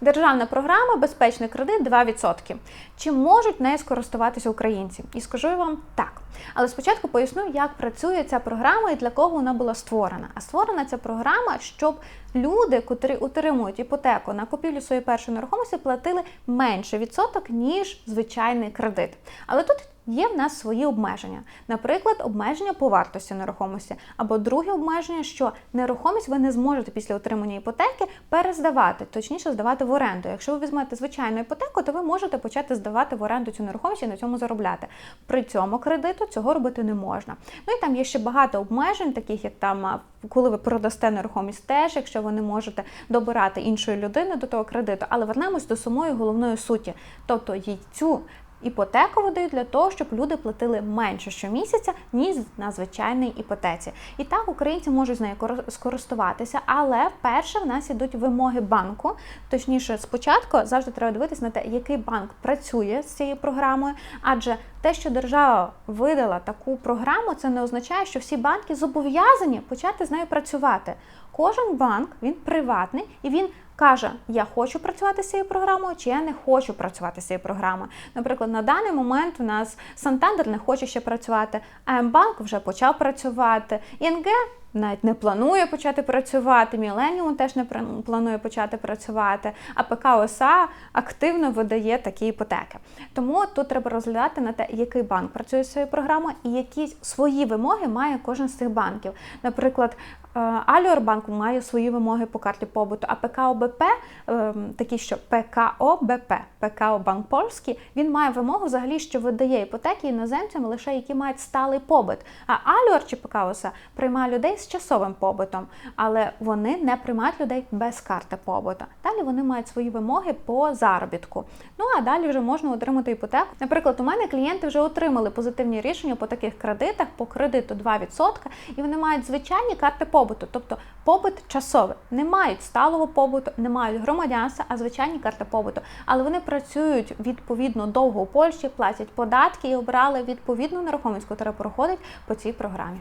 Державна програма Безпечний кредит 2%. Чи можуть нею скористуватися українці? І скажу вам так. Але спочатку поясню, як працює ця програма і для кого вона була створена. А створена ця програма, щоб люди, котрі утримують іпотеку на купівлю своєї першої нерухомості, платили менше відсоток, ніж звичайний кредит. Але тут Є в нас свої обмеження, наприклад, обмеження по вартості нерухомості, або друге обмеження, що нерухомість ви не зможете після отримання іпотеки перездавати, точніше здавати в оренду. Якщо ви візьмете звичайну іпотеку, то ви можете почати здавати в оренду цю нерухомість і на цьому заробляти. При цьому кредиту цього робити не можна. Ну і там є ще багато обмежень, таких як там, коли ви продасте нерухомість, теж, якщо ви не можете добирати іншої людини до того кредиту, але вернемось до самої головної суті, тобто цю. Іпотеку видають для того, щоб люди платили менше щомісяця, ніж на звичайній іпотеці. І так українці можуть з нею кор- скористуватися, але перше в нас ідуть вимоги банку. Точніше, спочатку завжди треба дивитися на те, який банк працює з цією програмою, адже те, що держава видала таку програму, це не означає, що всі банки зобов'язані почати з нею працювати. Кожен банк він приватний і він каже: Я хочу працювати з цією програмою, чи я не хочу працювати з цією програмою. Наприклад, на даний момент у нас Сантандер не хоче ще працювати, АМБанк вже почав працювати, ІНГ навіть не планує почати працювати, Міленіум теж не планує почати працювати, а ПК ОСА активно видає такі іпотеки. Тому тут треба розглядати на те, який банк працює з цією програмою і які свої вимоги має кожен з цих банків. Наприклад, е, Аліорбанк має свої вимоги по карті побуту, а ПКО БП, ем, такі що ПКО БП, ПКО Банк Польський, він має вимогу взагалі, що видає іпотеки іноземцям лише які мають сталий побут. А Аліор чи ПК ОСА приймає людей з часовим побутом, але вони не приймають людей без карти побуту. Далі вони мають свої вимоги по заробітку. Ну а далі вже можна отримати іпотеку. Наприклад, у мене клієнти вже отримали позитивні рішення по таких кредитах, по кредиту 2%, і вони мають звичайні карти побуту, тобто побут часовий. Не мають сталого побуту, не мають громадянства, а звичайні карти побуту. Але вони працюють відповідно довго у Польщі, платять податки і обрали відповідну нерухомість, яка проходить по цій програмі.